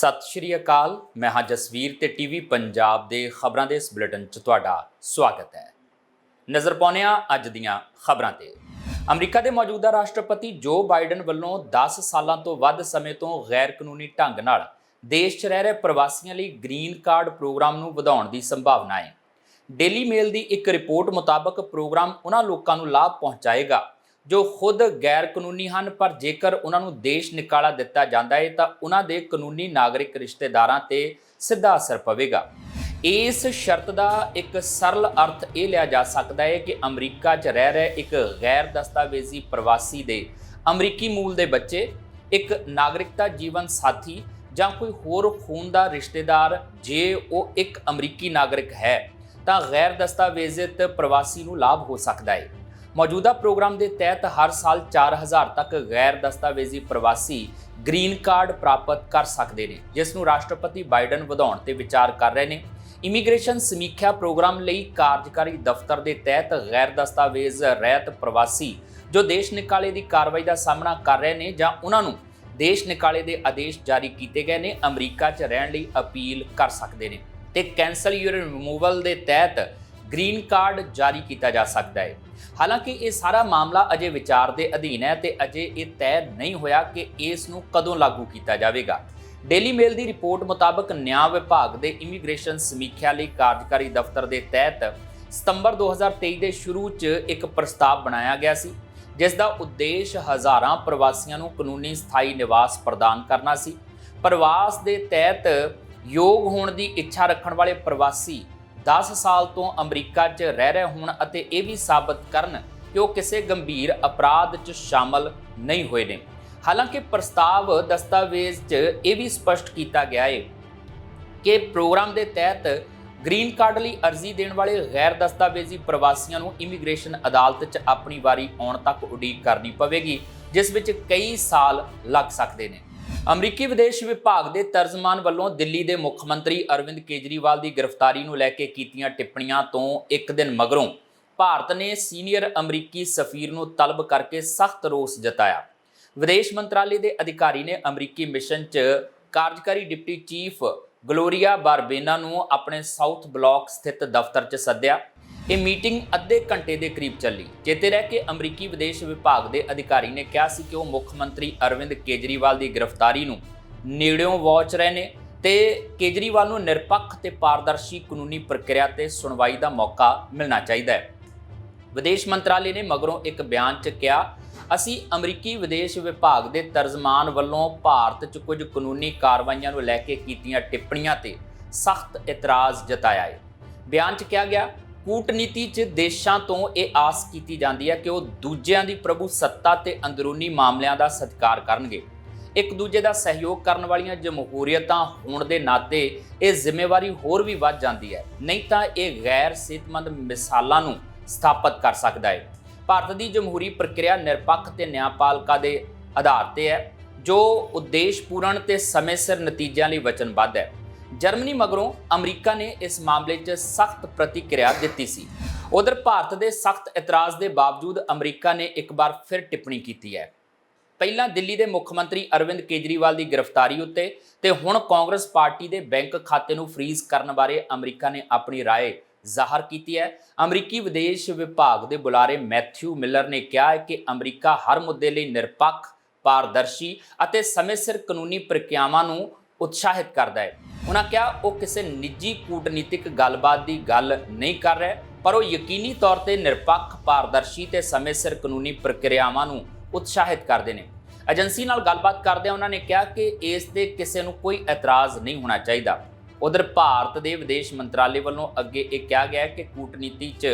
ਸਤਿ ਸ਼੍ਰੀ ਅਕਾਲ। ਮੈਂ ਹਾਂ ਜਸਵੀਰ ਤੇ ਟੀਵੀ ਪੰਜਾਬ ਦੇ ਖਬਰਾਂ ਦੇ ਇਸ ਬੁਲੇਟਿਨ 'ਚ ਤੁਹਾਡਾ ਸਵਾਗਤ ਹੈ। ਨਜ਼ਰ ਪਾਉਂਦੇ ਹਾਂ ਅੱਜ ਦੀਆਂ ਖਬਰਾਂ ਤੇ। ਅਮਰੀਕਾ ਦੇ ਮੌਜੂਦਾ ਰਾਸ਼ਟਰਪਤੀ ਜੋ ਬਾਈਡਨ ਵੱਲੋਂ 10 ਸਾਲਾਂ ਤੋਂ ਵੱਧ ਸਮੇਂ ਤੋਂ ਗੈਰ ਕਾਨੂੰਨੀ ਢੰਗ ਨਾਲ ਦੇਸ਼ 'ਚ ਰਹਿ ਰਹੇ ਪ੍ਰਵਾਸੀਆਂ ਲਈ ਗ੍ਰੀਨ ਕਾਰਡ ਪ੍ਰੋਗਰਾਮ ਨੂੰ ਵਧਾਉਣ ਦੀ ਸੰਭਾਵਨਾ ਹੈ। ਡੇਲੀ ਮੇਲ ਦੀ ਇੱਕ ਰਿਪੋਰਟ ਮੁਤਾਬਕ ਪ੍ਰੋਗਰਾਮ ਉਹਨਾਂ ਲੋਕਾਂ ਨੂੰ ਲਾਭ ਪਹੁੰਚਾਏਗਾ। ਜੋ ਖੁਦ ਗੈਰ ਕਾਨੂੰਨੀ ਹਨ, ਪਰ ਜੇਕਰ ਉਹਨਾਂ ਨੂੰ ਦੇਸ਼ ਨਿਕਾਲਾ ਦਿੱਤਾ ਜਾਂਦਾ ਹੈ ਤਾਂ ਉਹਨਾਂ ਦੇ ਕਾਨੂੰਨੀ ਨਾਗਰਿਕ ਰਿਸ਼ਤੇਦਾਰਾਂ ਤੇ ਸਿੱਧਾ ਅਸਰ ਪਵੇਗਾ। ਇਸ ਸ਼ਰਤ ਦਾ ਇੱਕ ਸਰਲ ਅਰਥ ਇਹ ਲਿਆ ਜਾ ਸਕਦਾ ਹੈ ਕਿ ਅਮਰੀਕਾ 'ਚ ਰਹਿ ਰਹੇ ਇੱਕ ਗੈਰ ਦਸਤਾਵੇਜ਼ੀ ਪ੍ਰਵਾਸੀ ਦੇ ਅਮਰੀਕੀ ਮੂਲ ਦੇ ਬੱਚੇ, ਇੱਕ ਨਾਗਰਿਕਤਾ ਜੀਵਨ ਸਾਥੀ ਜਾਂ ਕੋਈ ਹੋਰ ਖੂਨ ਦਾ ਰਿਸ਼ਤੇਦਾਰ, ਜੇ ਉਹ ਇੱਕ ਅਮਰੀਕੀ ਨਾਗਰਿਕ ਹੈ, ਤਾਂ ਗੈਰ ਦਸਤਾਵੇਜ਼ਿਤ ਪ੍ਰਵਾਸੀ ਨੂੰ ਲਾਭ ਹੋ ਸਕਦਾ ਹੈ ਮੌਜੂਦਾ ਪ੍ਰੋਗਰਾਮ ਦੇ ਤਹਿਤ ਹਰ ਸਾਲ 4000 ਤੱਕ ਗੈਰ ਦਸਤਾਵੇਜ਼ੀ ਪ੍ਰਵਾਸੀ ਗ੍ਰੀਨ ਕਾਰਡ ਪ੍ਰਾਪਤ ਕਰ ਸਕਦੇ ਨੇ, ਜਿਸ ਨੂੰ ਰਾਸ਼ਟਰਪਤੀ ਬਾਈਡਨ ਵਧਾਉਣ ਤੇ ਵਿਚਾਰ ਕਰ ਰਹੇ ਨੇ। ਇਮੀਗ੍ਰੇਸ਼ਨ ਸਮੀਖਿਆ ਪ੍ਰੋਗਰਾਮ ਲਈ ਕਾਰਜਕਾਰੀ ਦਫ਼ਤਰ ਦੇ ਤਹਿਤ ਗੈਰ ਦਸਤਾਵੇਜ਼ ਰਹਿਤ ਪ੍ਰਵਾਸੀ ਜੋ ਦੇਸ਼ ਨਿਕਾਲੇ ਦੀ ਕਾਰਵਾਈ ਦਾ ਸਾਹਮਣਾ ਕਰ ਰਹੇ ਨੇ ਜਾਂ ਉਹਨਾਂ ਨੂੰ ਦੇਸ਼ ਨਿਕਾਲੇ ਦੇ ਆਦੇਸ਼ ਜਾਰੀ ਕੀਤੇ ਗਏ ਨੇ, ਅਮਰੀਕਾ 'ਚ ਰਹਿਣ ਲਈ ਅਪੀਲ ਕਰ ਸਕਦੇ ਨੇ। ਤੇ ਕੈਂਸਲ ਯੂਰ ਰਿਮੂਵਲ ਦੇ ਤਹਿਤ ਗ੍ਰੀਨ ਕਾਰਡ ਜਾਰੀ ਕੀਤਾ ਜਾ ਸਕਦਾ ਹੈ। ਹਾਲਾਂਕਿ ਇਹ ਸਾਰਾ ਮਾਮਲਾ ਅਜੇ ਵਿਚਾਰ ਦੇ ਅਧੀਨ ਹੈ ਤੇ ਅਜੇ ਇਹ ਤੈਅ ਨਹੀਂ ਹੋਇਆ ਕਿ ਇਸ ਨੂੰ ਕਦੋਂ ਲਾਗੂ ਕੀਤਾ ਜਾਵੇਗਾ। ਡੇਲੀ ਮੇਲ ਦੀ ਰਿਪੋਰਟ ਮੁਤਾਬਕ ਨਿਆਂ ਵਿਭਾਗ ਦੇ ਇਮੀਗ੍ਰੇਸ਼ਨ ਸਮੀਖਿਆ ਲਈ ਕਾਰਜਕਾਰੀ ਦਫ਼ਤਰ ਦੇ ਤਹਿਤ ਸਤੰਬਰ 2023 ਦੇ ਸ਼ੁਰੂ 'ਚ ਇੱਕ ਪ੍ਰਸਤਾਵ ਬਣਾਇਆ ਗਿਆ ਸੀ, ਜਿਸ ਦਾ ਉਦੇਸ਼ ਹਜ਼ਾਰਾਂ ਪ੍ਰਵਾਸੀਆਂ ਨੂੰ ਕਾਨੂੰਨੀ ਸਥਾਈ ਨਿਵਾਸ ਪ੍ਰਦਾਨ ਕਰਨਾ ਸੀ। ਪ੍ਰਵਾਸ ਦੇ ਤਹਿਤ ਯੋਗ ਹੋਣ ਦੀ ਇੱਛਾ ਰੱਖਣ ਵਾਲੇ ਪ੍ਰਵਾਸੀ 10 ਸਾਲ ਤੋਂ ਅਮਰੀਕਾ 'ਚ ਰਹਿ ਰਹੇ ਹੋਣ ਅਤੇ ਇਹ ਵੀ ਸਾਬਤ ਕਰਨ ਕਿ ਉਹ ਕਿਸੇ ਗੰਭੀਰ ਅਪਰਾਧ 'ਚ ਸ਼ਾਮਲ ਨਹੀਂ ਹੋਏ ਨੇ। ਹਾਲਾਂਕਿ ਪ੍ਰਸਤਾਵ ਦਸਤਾਵੇਜ਼ 'ਚ ਇਹ ਵੀ ਸਪਸ਼ਟ ਕੀਤਾ ਗਿਆ ਹੈ ਕਿ ਪ੍ਰੋਗਰਾਮ ਦੇ ਤਹਿਤ ਗ੍ਰੀਨ ਕਾਰਡ ਲਈ ਅਰਜ਼ੀ ਦੇਣ ਵਾਲੇ ਗੈਰ ਦਸਤਾਵੇਜ਼ੀ ਪ੍ਰਵਾਸੀਆਂ ਨੂੰ ਇਮੀਗ੍ਰੇਸ਼ਨ ਅਦਾਲਤ 'ਚ ਆਪਣੀ ਵਾਰੀ ਆਉਣ ਤੱਕ ਉਡੀਕ ਕਰਨੀ ਪਵੇਗੀ, ਜਿਸ ਵਿੱਚ ਕਈ ਸਾਲ ਲੱਗ ਸਕਦੇ ਨੇ। ਅਮਰੀਕੀ ਵਿਦੇਸ਼ ਵਿਭਾਗ ਦੇ ਤਰਜਮਾਨ ਵੱਲੋਂ ਦਿੱਲੀ ਦੇ ਮੁੱਖ ਮੰਤਰੀ ਅਰਵਿੰਦ ਕੇਜਰੀਵਾਲ ਦੀ ਗ੍ਰਿਫਤਾਰੀ ਨੂੰ ਲੈ ਕੇ ਕੀਤੀਆਂ ਟਿੱਪਣੀਆਂ ਤੋਂ ਇੱਕ ਦਿਨ ਮਗਰੋਂ ਭਾਰਤ ਨੇ ਸੀਨੀਅਰ ਅਮਰੀਕੀ ਸਫੀਰ ਨੂੰ ਤਲਬ ਕਰਕੇ ਸਖਤ ਰੋਸ ਜਤਾਇਆ। ਵਿਦੇਸ਼ ਮੰਤਰਾਲੇ ਦੇ ਅਧਿਕਾਰੀ ਨੇ ਅਮਰੀਕੀ ਮਿਸ਼ਨ 'ਚ ਕਾਰਜਕਾਰੀ ਡਿਪਟੀ ਚੀਫ ਗਲੋਰੀਆ ਬਾਰਬੇਨਾ ਨੂੰ ਆਪਣੇ ਸਾਊਥ ਬਲਾਕ ਸਥਿਤ ਦਫ਼ਤਰ 'ਚ ਸੱਦਿਆ। ਇਹ ਮੀਟਿੰਗ ਅੱਧੇ ਘੰਟੇ ਦੇ ਕਰੀਬ ਚੱਲੀ ਚੇਤੇ ਰਹਿ ਕੇ ਅਮਰੀਕੀ ਵਿਦੇਸ਼ ਵਿਭਾਗ ਦੇ ਅਧਿਕਾਰੀ ਨੇ ਕਿਹਾ ਸੀ ਕਿ ਉਹ ਮੁੱਖ ਮੰਤਰੀ ਅਰਵਿੰਦ ਕੇਜਰੀਵਾਲ ਦੀ ਗ੍ਰਿਫਤਾਰੀ ਨੂੰ ਨੇੜਿਓਂ ਵਾਚ ਰਹੇ ਨੇ ਤੇ ਕੇਜਰੀਵਾਲ ਨੂੰ ਨਿਰਪੱਖ ਤੇ ਪਾਰਦਰਸ਼ੀ ਕਾਨੂੰਨੀ ਪ੍ਰਕਿਰਿਆ ਤੇ ਸੁਣਵਾਈ ਦਾ ਮੌਕਾ ਮਿਲਣਾ ਚਾਹੀਦਾ ਹੈ। ਵਿਦੇਸ਼ ਮੰਤਰਾਲੇ ਨੇ ਮਗਰੋਂ ਇੱਕ ਬਿਆਨ 'ਚ ਕਿਹਾ, ਅਸੀਂ ਅਮਰੀਕੀ ਵਿਦੇਸ਼ ਵਿਭਾਗ ਦੇ ਤਰਜਮਾਨ ਵੱਲੋਂ ਭਾਰਤ 'ਚ ਕੁਝ ਕਾਨੂੰਨੀ ਕਾਰਵਾਈਆਂ ਨੂੰ ਲੈ ਕੇ ਕੀਤੀਆਂ ਟਿੱਪਣੀਆਂ ਤੇ ਸਖਤ ਇਤਰਾਜ਼ ਜਤਾਇਆ ਹੈ। ਬਿਆਨ 'ਚ ਕਿਹਾ ਗਿਆ ਕੂਟਨੀਤੀ 'ਚ ਦੇਸ਼ਾਂ ਤੋਂ ਇਹ ਆਸ ਕੀਤੀ ਜਾਂਦੀ ਹੈ ਕਿ ਉਹ ਦੂਜਿਆਂ ਦੀ ਪ੍ਰਭੂ ਸੱਤਾ ਤੇ ਅੰਦਰੂਨੀ ਮਾਮਲਿਆਂ ਦਾ ਸਤਿਕਾਰ ਕਰਨਗੇ। ਇੱਕ ਦੂਜੇ ਦਾ ਸਹਿਯੋਗ ਕਰਨ ਵਾਲੀਆਂ ਜਮਹੂਰੀਅਤਾਂ ਹੋਣ ਦੇ ਨਾਤੇ ਇਹ ਜ਼ਿੰਮੇਵਾਰੀ ਹੋਰ ਵੀ ਵੱਧ ਜਾਂਦੀ ਹੈ। ਨਹੀਂ ਤਾਂ ਇਹ ਗੈਰ ਸਿਹਤਮੰਦ ਮਿਸਾਲਾਂ ਨੂੰ ਸਥਾਪਿਤ ਕਰ ਸਕਦਾ ਹੈ। ਭਾਰਤ ਦੀ ਜਮਹੂਰੀ ਪ੍ਰਕਿਰਿਆ ਨਿਰਪੱਖ ਤੇ ਨਿਆਂਪਾਲਕਾ ਦੇ ਆਧਾਰ ਤੇ ਹੈ, ਜੋ ਉਦੇਸ਼ ਪੂਰਨ ਤੇ ਸਮੇਂ ਸਿਰ ਨਤੀਜਿਆਂ ਲਈ ਵਚਨਬੱਧ ਹੈ। ਜਰਮਨੀ ਮਗਰੋਂ ਅਮਰੀਕਾ ਨੇ ਇਸ ਮਾਮਲੇ 'ਚ ਸਖਤ ਪ੍ਰਤੀਕਿਰਿਆ ਦਿੱਤੀ ਸੀ ਉਧਰ ਭਾਰਤ ਦੇ ਸਖਤ ਇਤਰਾਜ਼ ਦੇ ਬਾਵਜੂਦ ਅਮਰੀਕਾ ਨੇ ਇੱਕ ਵਾਰ ਫਿਰ ਟਿੱਪਣੀ ਕੀਤੀ ਹੈ ਪਹਿਲਾਂ ਦਿੱਲੀ ਦੇ ਮੁੱਖ ਮੰਤਰੀ ਅਰਵਿੰਦ ਕੇਜਰੀਵਾਲ ਦੀ ਗ੍ਰਿਫਤਾਰੀ ਉੱਤੇ ਤੇ ਹੁਣ ਕਾਂਗਰਸ ਪਾਰਟੀ ਦੇ ਬੈਂਕ ਖਾਤੇ ਨੂੰ ਫ੍ਰੀਜ਼ ਕਰਨ ਬਾਰੇ ਅਮਰੀਕਾ ਨੇ ਆਪਣੀ رائے ਜ਼ਾਹਰ ਕੀਤੀ ਹੈ ਅਮਰੀਕੀ ਵਿਦੇਸ਼ ਵਿਭਾਗ ਦੇ ਬੁਲਾਰੇ ਮੈਥਿਊ ਮਿਲਰ ਨੇ ਕਿਹਾ ਹੈ ਕਿ ਅਮਰੀਕਾ ਹਰ ਮੁੱਦੇ ਲਈ ਨਿਰਪੱਖ ਪਾਰਦਰਸ਼ੀ ਅਤੇ ਸਮੇਂ ਸਿਰ ਕਾਨੂੰਨੀ ਪ੍ਰਕਿਰਿਆਵਾਂ ਨੂੰ ਉਤਸ਼ਾਹਿਤ ਕਰਦਾ ਹੈ ਉਹਨਾਂ ਕਿਹਾ, ਉਹ ਕਿਸੇ ਨਿੱਜੀ ਕੂਟਨੀਤਿਕ ਗੱਲਬਾਤ ਦੀ ਗੱਲ ਨਹੀਂ ਕਰ ਰਿਹਾ, ਪਰ ਉਹ ਯਕੀਨੀ ਤੌਰ ਤੇ ਨਿਰਪੱਖ, ਪਾਰਦਰਸ਼ੀ ਤੇ ਸਮੇਂ ਸਿਰ ਕਾਨੂੰਨੀ ਪ੍ਰਕਿਰਿਆਵਾਂ ਨੂੰ ਉਤਸ਼ਾਹਿਤ ਕਰਦੇ ਨੇ। ਏਜੰਸੀ ਨਾਲ ਗੱਲਬਾਤ ਕਰਦਿਆਂ ਉਹਨਾਂ ਨੇ ਕਿਹਾ ਕਿ ਇਸ ਤੇ ਕਿਸੇ ਨੂੰ ਕੋਈ ਇਤਰਾਜ਼ ਨਹੀਂ ਹੋਣਾ ਚਾਹੀਦਾ। ਉਧਰ ਭਾਰਤ ਦੇ ਵਿਦੇਸ਼ ਮੰਤਰਾਲੇ ਵੱਲੋਂ ਅੱਗੇ ਇਹ ਕਿਹਾ ਗਿਆ ਹੈ ਕਿ ਕੂਟਨੀਤੀ 'ਚ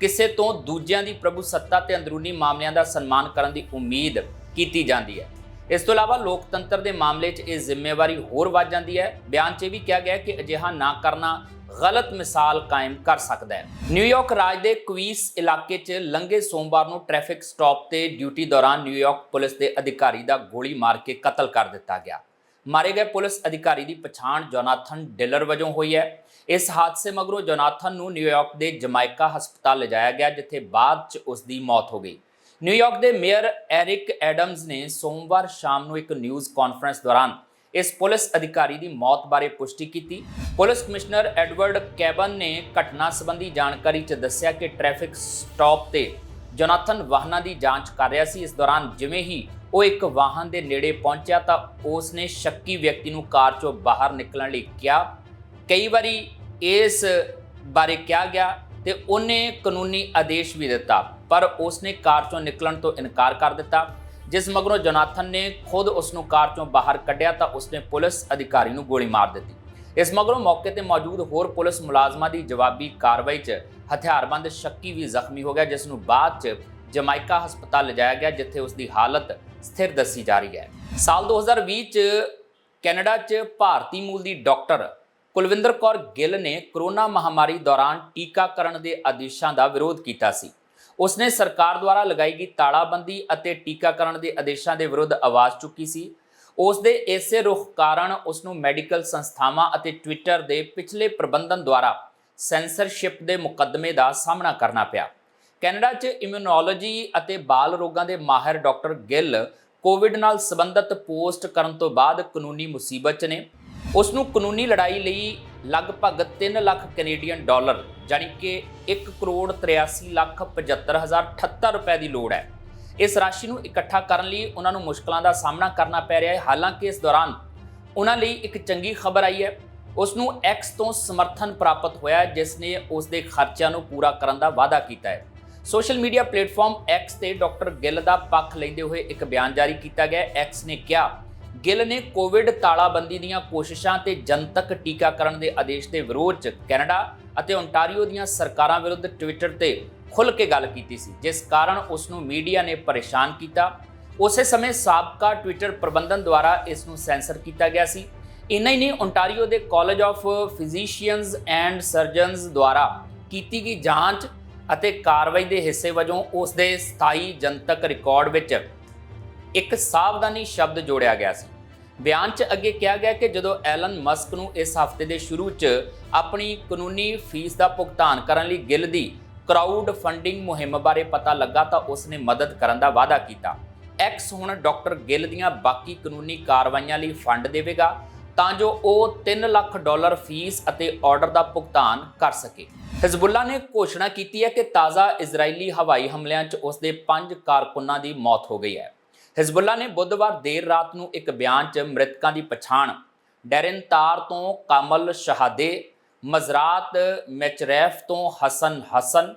ਕਿਸੇ ਤੋਂ ਦੂਜਿਆਂ ਦੀ ਪ੍ਰਭੂ ਸੱਤਾ ਤੇ ਅੰਦਰੂਨੀ ਮਾਮਲਿਆਂ ਦਾ ਸਨਮਾਨ ਕਰਨ ਦੀ ਉਮੀਦ ਕੀਤੀ ਜਾਂਦੀ ਹੈ। ਇਸ ਤੋਂ ਇਲਾਵਾ ਲੋਕਤੰਤਰ ਦੇ ਮਾਮਲੇ 'ਚ ਇਹ ਜ਼ਿੰਮੇਵਾਰੀ ਹੋਰ ਵੱਧ ਜਾਂਦੀ ਹੈ। ਬਿਆਨ 'ਚ ਇਹ ਵੀ ਕਿਹਾ ਗਿਆ ਕਿ ਅਜਿਹਾ ਨਾ ਕਰਨਾ ਗਲਤ ਮਿਸਾਲ ਕਾਇਮ ਕਰ ਸਕਦਾ ਹੈ। ਨਿਊਯਾਰਕ ਰਾਜ ਦੇ ਕੁਈਸ ਇਲਾਕੇ 'ਚ ਲੰਘੇ ਸੋਮਵਾਰ ਨੂੰ ਟ੍ਰੈਫਿਕ ਸਟਾਪ ਤੇ ਡਿਊਟੀ ਦੌਰਾਨ ਨਿਊਯਾਰਕ ਪੁਲਿਸ ਦੇ ਅਧਿਕਾਰੀ ਦਾ ਗੋਲੀ ਮਾਰ ਕੇ ਕਤਲ ਕਰ ਦਿੱਤਾ ਗਿਆ। ਮਾਰੇ ਗਏ ਪੁਲਿਸ ਅਧਿਕਾਰੀ ਦੀ ਪਛਾਣ ਜੋਨਾਥਨ ਡਿਲਰ ਵਜੋਂ ਹੋਈ ਹੈ। ਇਸ ਹਾਦਸੇ ਮਗਰੋਂ ਜੋਨਾਥਨ ਨੂੰ ਨਿਊਯਾਰਕ ਦੇ ਜਮਾਇਕਾ ਹਸਪਤਾਲ ਲਿਜਾਇਆ ਗਿਆ, ਜਿੱਥੇ ਬਾਅਦ 'ਚ ਉਸ ਦੀ ਮੌਤ ਹੋ ਗਈ। ਨਿਊਯਾਰਕ ਦੇ ਮੇਅਰ ਐਰਿਕ ਐਡਮਜ਼ ਨੇ ਸੋਮਵਾਰ ਸ਼ਾਮ ਨੂੰ ਇੱਕ ਨਿਊਜ਼ ਕਾਨਫਰੰਸ ਦੌਰਾਨ ਇਸ ਪੁਲਿਸ ਅਧਿਕਾਰੀ ਦੀ ਮੌਤ ਬਾਰੇ ਪੁਸ਼ਟੀ ਕੀਤੀ। ਪੁਲਿਸ ਕਮਿਸ਼ਨਰ ਐਡਵਰਡ ਕੈਬਨ ਨੇ ਘਟਨਾ ਸੰਬੰਧੀ ਜਾਣਕਾਰੀ 'ਚ ਦੱਸਿਆ ਕਿ ਟ੍ਰੈਫਿਕ ਸਟਾਪ ਤੇ ਜੋਨਾਥਨ ਵਾਹਨਾਂ ਦੀ ਜਾਂਚ ਕਰ ਰਿਹਾ ਸੀ। ਇਸ ਦੌਰਾਨ ਜਿਵੇਂ ਹੀ ਉਹ ਇੱਕ ਵਾਹਨ ਦੇ ਨੇੜੇ ਪਹੁੰਚਿਆ ਤਾਂ ਉਸ ਨੇ ਸ਼ੱਕੀ ਵਿਅਕਤੀ ਨੂੰ ਕਾਰ 'ਚੋਂ ਬਾਹਰ ਨਿਕਲਣ ਲਈ ਕਿਹਾ। ਕਈ ਵਾਰੀ ਇਸ ਬਾਰੇ ਕਿਹਾ ਗਿਆ ਤੇ ਉਹਨੇ ਕਾਨੂੰਨੀ ਆਦੇਸ਼ ਵੀ ਦਿੱਤਾ। ਪਰ ਉਸਨੇ ਕਾਰ 'ਚੋਂ ਨਿਕਲਣ ਤੋਂ ਇਨਕਾਰ ਕਰ ਦਿੱਤਾ। ਜਿਸ ਮਗਰੋਂ ਜੋਨਾਥਨ ਨੇ ਖੁਦ ਉਸ ਨੂੰ ਕਾਰ 'ਚੋਂ ਬਾਹਰ ਕੱਢਿਆ ਤਾਂ ਉਸਨੇ ਪੁਲਿਸ ਅਧਿਕਾਰੀ ਨੂੰ ਗੋਲੀ ਮਾਰ ਦਿੱਤੀ। ਇਸ ਮਗਰੋਂ ਮੌਕੇ ਤੇ ਮੌਜੂਦ ਹੋਰ ਪੁਲਿਸ ਮੁਲਾਜ਼ਮਾਂ ਦੀ ਜਵਾਬੀ ਕਾਰਵਾਈ 'ਚ ਹਥਿਆਰਬੰਦ ਸ਼ੱਕੀ ਵੀ ਜ਼ਖਮੀ ਹੋ ਗਿਆ, ਜਿਸ ਨੂੰ ਬਾਅਦ 'ਚ ਜਮਾਇਕਾ ਹਸਪਤਾਲ ਲਿਜਾਇਆ ਗਿਆ, ਜਿੱਥੇ ਉਸ ਦੀ ਹਾਲਤ ਸਥਿਰ ਦੱਸੀ ਜਾ ਰਹੀ ਹੈ। ਸਾਲ 2020 'ਚ ਕੈਨੇਡਾ 'ਚ ਭਾਰਤੀ ਮੂਲ ਦੀ ਡਾਕਟਰ ਕੁਲਵਿੰਦਰ ਕੌਰ ਗਿੱਲ ਨੇ ਕਰੋਨਾ ਮਹਾਮਾਰੀ ਦੌਰਾਨ ਟੀਕਾਕਰਨ ਦੇ ਆਦੇਸ਼ਾਂ ਦਾ ਵਿਰੋਧ ਕੀਤਾ ਸੀ। ਉਸਨੇ ਸਰਕਾਰ ਦੁਆਰਾ ਲਗਾਈ ਗਈ ਤਾਲਾਬੰਦੀ ਅਤੇ ਟੀਕਾਕਰਨ ਦੇ ਆਦੇਸ਼ਾਂ ਦੇ ਵਿਰੁੱਧ ਆਵਾਜ਼ ਚੁੱਕੀ ਸੀ। ਉਸ ਦੇ ਇਸੇ ਰੁਖ ਕਾਰਨ ਉਸ ਨੂੰ ਮੈਡੀਕਲ ਸੰਸਥਾਵਾਂ ਅਤੇ ਟਵਿੱਟਰ ਦੇ ਪਿਛਲੇ ਪ੍ਰਬੰਧਨ ਦੁਆਰਾ ਸੈਂਸਰਸ਼ਿਪ ਦੇ ਮੁਕੱਦਮੇ ਦਾ ਸਾਹਮਣਾ ਕਰਨਾ ਪਿਆ। ਕੈਨੇਡਾ 'ਚ ਇਮਿਊਨੋਲੋਜੀ ਅਤੇ ਬਾਲ ਰੋਗਾਂ ਦੇ ਮਾਹਿਰ ਡਾਕਟਰ ਗਿੱਲ ਕੋਵਿਡ ਨਾਲ ਸੰਬੰਧਿਤ ਪੋਸਟ ਕਰਨ ਤੋਂ ਬਾਅਦ ਕਾਨੂੰਨੀ ਮੁਸੀਬਤ 'ਚ ਨੇ। ਉਸ ਨੂੰ ਕਾਨੂੰਨੀ ਲੜਾਈ ਲਈ ਲਗਭਗ 3 ਲੱਖ ਕੈਨੇਡੀਅਨ ਡਾਲਰ ਜਾਨੀ ਕਿ 1 ਕਰੋੜ 83 ਲੱਖ 75078 ਰੁਪਏ ਦੀ ਲੋੜ ਹੈ। ਇਸ ਰਾਸ਼ੀ ਨੂੰ ਇਕੱਠਾ ਕਰਨ ਲਈ ਉਹਨਾਂ ਨੂੰ ਮੁਸ਼ਕਲਾਂ ਦਾ ਸਾਹਮਣਾ ਕਰਨਾ ਪੈ ਰਿਹਾ ਹੈ। ਹਾਲਾਂਕਿ ਇਸ ਦੌਰਾਨ ਉਹਨਾਂ ਲਈ ਇੱਕ ਚੰਗੀ ਖਬਰ ਆਈ ਹੈ। ਉਸ ਨੂੰ ਐਕਸ ਤੋਂ ਸਮਰਥਨ ਪ੍ਰਾਪਤ ਹੋਇਆ ਜਿਸ ਨੇ ਉਸ ਦੇ ਖਰਚਿਆਂ ਨੂੰ ਪੂਰਾ ਕਰਨ ਦਾ ਵਾਅਦਾ ਕੀਤਾ ਹੈ। ਸੋਸ਼ਲ ਮੀਡੀਆ ਪਲੇਟਫਾਰਮ ਐਕਸ ਤੇ ਡਾਕਟਰ ਗਿੱਲ ਦਾ ਪੱਖ ਲੈਂਦੇ ਹੋਏ ਇੱਕ ਬਿਆਨ ਜਾਰੀ ਕੀਤਾ ਗਿਆ ਐਕਸ ਨੇ ਕਿਹਾ ਗਿੱਲ ਨੇ ਕੋਵਿਡ ਤਾਲਾਬੰਦੀ ਦੀਆਂ ਕੋਸ਼ਿਸ਼ਾਂ ਤੇ ਜਨਤਕ ਟੀਕਾਕਰਨ ਦੇ ਆਦੇਸ਼ ਦੇ ਵਿਰੋਧ 'ਚ ਕੈਨੇਡਾ ਅਤੇ ਓਨਟਾਰੀਓ ਦੀਆਂ ਸਰਕਾਰਾਂ ਵਿਰੁੱਧ ਟਵਿੱਟਰ ਤੇ ਖੁੱਲ੍ਹ ਕੇ ਗੱਲ ਕੀਤੀ ਸੀ, ਜਿਸ ਕਾਰਨ ਉਸ ਨੂੰ ਮੀਡੀਆ ਨੇ ਪਰੇਸ਼ਾਨ ਕੀਤਾ। ਉਸੇ ਸਮੇਂ ਸਾਬਕਾ ਟਵਿੱਟਰ ਪ੍ਰਬੰਧਨ ਦੁਆਰਾ ਇਸ ਨੂੰ ਸੈਂਸਰ ਕੀਤਾ ਗਿਆ ਸੀ। ਇੰਨਾ ਹੀ ਨਹੀਂ ਓਨਟਾਰੀਓ ਦੇ college of physicians and surgeons ਦੁਆਰਾ ਕੀਤੀ ਗਈ ਜਾਂਚ ਅਤੇ ਕਾਰਵਾਈ ਦੇ ਹਿੱਸੇ ਵਜੋਂ ਉਸ ਦੇ ਸਥਾਈ ਜਨਤਕ ਰਿਕਾਰਡ ਵਿੱਚ ਇੱਕ ਸਾਵਧਾਨੀ ਸ਼ਬਦ ਜੋੜਿਆ ਗਿਆ ਸੀ। ਬਿਆਨ 'ਚ ਅੱਗੇ ਕਿਹਾ ਗਿਆ ਕਿ ਜਦੋਂ ਐਲਨ ਮਸਕ ਨੂੰ ਇਸ ਹਫ਼ਤੇ ਦੇ ਸ਼ੁਰੂ 'ਚ ਆਪਣੀ ਕਾਨੂੰਨੀ ਫੀਸ ਦਾ ਭੁਗਤਾਨ ਕਰਨ ਲਈ ਗਿੱਲ ਦੀ ਕਰਾਊਡ ਫੰਡਿੰਗ ਮੁਹਿੰਮ ਬਾਰੇ ਪਤਾ ਲੱਗਾ ਤਾਂ ਉਸਨੇ ਮਦਦ ਕਰਨ ਦਾ ਵਾਅਦਾ ਕੀਤਾ। ਐਕਸ ਹੁਣ ਡਾਕਟਰ ਗਿੱਲ ਦੀਆਂ ਬਾਕੀ ਕਾਨੂੰਨੀ ਕਾਰਵਾਈਆਂ ਲਈ ਫੰਡ ਦੇਵੇਗਾ ਤਾਂ ਜੋ ਉਹ 3 ਲੱਖ ਡਾਲਰ ਫੀਸ ਅਤੇ ਆਰਡਰ ਦਾ ਭੁਗਤਾਨ ਕਰ ਸਕੇ। ਹਿਜ਼ਬੁੱਲਾ ਨੇ ਘੋਸ਼ਣਾ ਕੀਤੀ ਹੈ ਕਿ ਤਾਜ਼ਾ ਇਜ਼ਰਾਈਲੀ ਹਵਾਈ ਹਮਲਿਆਂ 'ਚ ਉਸ ਦੇ 5 ਕਾਰਕੁਨਾਂ ਦੀ ਮੌਤ ਹੋ ਗਈ ਹੈ। ਹਿਜ਼ਬੁੱਲਾ ਨੇ ਬੁੱਧਵਾਰ ਦੇਰ ਰਾਤ ਨੂੰ ਇੱਕ ਬਿਆਨ 'ਚ ਮ੍ਰਿਤਕਾਂ ਦੀ ਪਛਾਣ ਡੈਰਨ ਤੋਂ ਕਾਮਲ ਸ਼ਹਾਦੇ, ਮਜ਼ਰਾਤ ਮੈਚਰੈਫ ਤੋਂ ਹਸਨ ਹਸਨ,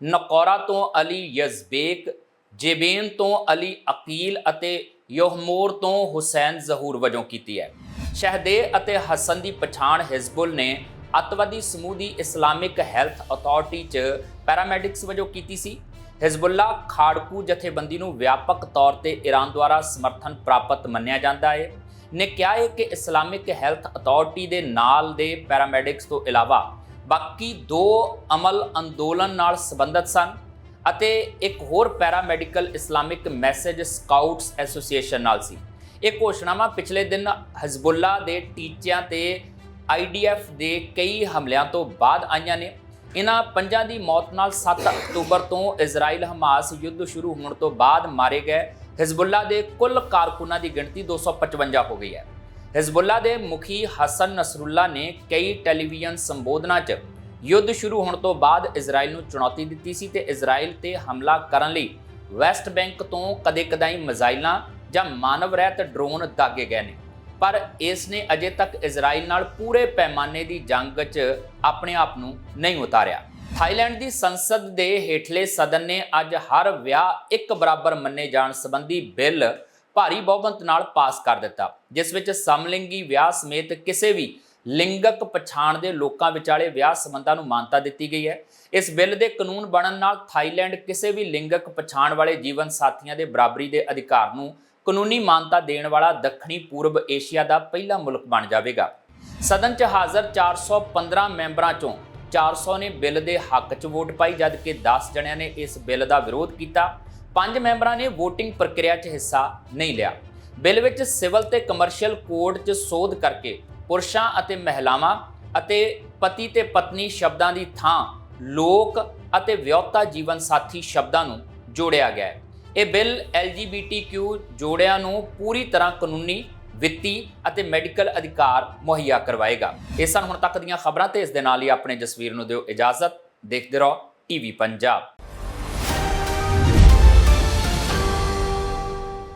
ਨਕੌਰਾ ਤੋਂ ਅਲੀ ਯਜ਼ਬੇਕ, ਜੇਬੇਨ ਤੋਂ ਅਲੀ ਅਕੀਲ ਅਤੇ ਯੋਹਮੋਰ ਤੋਂ ਹੁਸੈਨ ਜ਼ਹੂਰ ਵਜੋਂ ਕੀਤੀ ਹੈ। ਸ਼ਹਦੇ ਅਤੇ ਹਸਨ ਦੀ ਪਛਾਣ ਹਿਜ਼ਬੁਲ ਨੇ ਅੱਤਵਾਦੀ ਸਮੂਹ ਦੀ ਇਸਲਾਮਿਕ ਹੈਲਥ ਅਥਾਰਟੀ 'ਚ ਪੈਰਾਮੈਡਿਕਸ ਵਜੋਂ ਕੀਤੀ ਸੀ। ਹਿਜ਼ਬੁੱਲਾ ਖਾੜਕੂ ਜਥੇਬੰਦੀ ਨੂੰ ਵਿਆਪਕ ਤੌਰ ਤੇ ਈਰਾਨ ਦੁਆਰਾ ਸਮਰਥਨ ਪ੍ਰਾਪਤ ਮੰਨਿਆ ਜਾਂਦਾ ਹੈ। ਨੇ ਕਿਹਾ ਹੈ ਕਿ ਇਸਲਾਮਿਕ ਹੈਲਥ ਅਥਾਰਟੀ ਦੇ ਨਾਲ ਦੇ ਪੈਰਾਮੈਡਿਕਸ ਤੋਂ ਇਲਾਵਾ ਬਾਕੀ ਦੋ ਅਮਲ ਅੰਦੋਲਨ ਨਾਲ ਸੰਬੰਧਿਤ ਸਨ ਅਤੇ ਇੱਕ ਹੋਰ paramedical Islamic message scouts association ਨਾਲ ਸੀ। ਇਹ ਘੋਸ਼ਣਾਵਾਂ ਪਿਛਲੇ ਦਿਨ ਹਿਜ਼ਬੁੱਲਾ ਦੇ ਟੀਚਿਆਂ ਤੇ ਆਈਡੀਐਫ ਦੇ ਕਈ ਹਮਲਿਆਂ ਤੋਂ ਬਾਅਦ ਆਈਆਂ ਨੇ। ਇਹਨਾਂ ਪੰਜਾਂ ਦੀ ਮੌਤ ਨਾਲ 7 ਅਕਤੂਬਰ ਤੋਂ ਇਜ਼ਰਾਈਲ ਹਮਾਸ ਯੁੱਧ ਸ਼ੁਰੂ ਹੋਣ ਤੋਂ ਬਾਅਦ ਮਾਰੇ ਗਏ। ਹਿਜ਼ਬੁੱਲਾ ਦੇ ਕੁੱਲ ਕਾਰਕੁਨਾਂ ਦੀ ਗਿਣਤੀ 255 ਹੋ ਗਈ ਹੈ। ਹਿਜ਼ਬੁੱਲਾ ਦੇ ਮੁਖੀ ਹਸਨ ਨਸਰੁੱਲਾ ਨੇ ਕਈ ਟੈਲੀਵਿਜ਼ਨ ਸੰਬੋਧਨਾਂ 'ਚ ਯੁੱਧ ਸ਼ੁਰੂ ਹੋਣ ਤੋਂ ਬਾਅਦ ਇਜ਼ਰਾਈਲ ਨੂੰ ਚੁਣੌਤੀ ਦਿੱਤੀ ਸੀ ਤੇ ਇਜ਼ਰਾਈਲ ਤੇ ਹਮਲਾ ਕਰਨ ਲਈ ਵੈਸਟ ਬੈਂਕ ਤੋਂ ਕਦੇ-ਕਦਾਈ ਮਿਜ਼ਾਈਲਾਂ ਜਾਂ ਮਾਨਵ ਰਹਿਤ ਡਰੋਨ ਦਾਗੇ ਗਏ ਨੇ। ਪਰ ਇਸ ਨੇ ਅਜੇ ਤੱਕ ਇਜ਼ਰਾਈਲ ਨਾਲ ਪੂਰੇ ਪੈਮਾਨੇ ਦੀ ਜੰਗ 'ਚ ਆਪਣੇ ਆਪ ਨੂੰ ਨਹੀਂ ਉਤਾਰਿਆ। ਥਾਈਲੈਂਡ ਦੀ ਸੰਸਦ ਦੇ ਹੇਠਲੇ ਸਦਨ ਨੇ ਅੱਜ ਹਰ ਵਿਆਹ ਇੱਕ ਬਰਾਬਰ ਮੰਨੇ ਜਾਣ ਸੰਬੰਧੀ ਬਿੱਲ ਭਾਰੀ ਬਹੁਮਤ ਨਾਲ ਪਾਸ ਕਰ ਦਿੱਤਾ, ਜਿਸ ਵਿੱਚ ਸਮਲਿੰਗੀ ਵਿਆਹ ਸਮੇਤ ਕਿਸੇ ਵੀ ਲਿੰਗਕ ਪਛਾਣ ਦੇ ਲੋਕਾਂ ਵਿਚਾਲੇ ਵਿਆਹ ਸੰਬੰਧਾਂ ਨੂੰ ਮਾਨਤਾ ਦਿੱਤੀ ਗਈ ਹੈ। ਇਸ ਬਿੱਲ ਦੇ ਕਾਨੂੰਨ ਬਣਨ ਨਾਲ ਥਾਈਲੈਂਡ ਕਿਸੇ ਵੀ ਲਿੰਗਕ ਪਛਾਣ ਵਾਲੇ ਜੀਵਨ ਸਾਥੀਆਂ ਦੇ ਬਰਾਬਰੀ ਦੇ ਅਧਿਕਾਰ ਨੂੰ ਕਾਨੂੰਨੀ ਮਾਨਤਾ ਦੇਣ ਵਾਲਾ ਦੱਖਣੀ ਪੂਰਬ ਏਸ਼ੀਆ ਦਾ ਪਹਿਲਾ ਮੁਲਕ ਬਣ ਜਾਵੇਗਾ। ਸਦਨ 'ਚ ਹਾਜ਼ਰ 415 ਮੈਂਬਰਾਂ 'ਚੋਂ 400 ਨੇ ਬਿੱਲ ਦੇ ਹੱਕ 'ਚ ਵੋਟ ਪਾਈ ਜਦਕਿ 10 ਜਣਿਆਂ ਨੇ ਇਸ ਬਿੱਲ ਦਾ ਵਿਰੋਧ ਕੀਤਾ। ਪੰਜ ਮੈਂਬਰਾਂ ਨੇ VOTING ਪ੍ਰਕਿਰਿਆ 'ਚ ਹਿੱਸਾ ਨਹੀਂ ਲਿਆ। ਬਿੱਲ ਵਿੱਚ ਸਿਵਲ ਤੇ ਕਮਰਸ਼ੀਅਲ ਕੋਡ 'ਚ ਸੋਧ ਕਰਕੇ ਪੁਰਸ਼ਾਂ ਅਤੇ ਮਹਿਲਾਵਾਂ ਅਤੇ ਪਤੀ ਤੇ ਪਤਨੀ ਸ਼ਬਦਾਂ ਦੀ ਥਾਂ, ਲੋਕ ਅਤੇ ਵਿਆਹੁਤਾ ਜੀਵਨ ਸਾਥੀ ਸ਼ਬਦਾਂ ਨੂੰ ਜੋੜਿਆ ਗਿਆ ਹੈ। ਇਹ ਬਿੱਲ LGBTQ ਜੋੜਿਆਂ ਨੂੰ ਪੂਰੀ ਤਰ੍ਹਾਂ ਕਾਨੂੰਨੀ, ਵਿੱਤੀ ਅਤੇ ਮੈਡੀਕਲ ਅਧਿਕਾਰ ਮੁਹੱਈਆ ਕਰਵਾਏਗਾ। ਇਹ ਸਨ ਹੁਣ ਤੱਕ ਦੀਆਂ ਖਬਰਾਂ ਤੇ ਇਸ ਦੇ ਨਾਲ ਹੀ ਆਪਣੇ ਜਸਵੀਰ ਨੂੰ ਦਿਓ ਇਜਾਜ਼ਤ। ਦੇਖਦੇ ਰਹੋ, ਟੀਵੀ ਪੰਜਾਬ।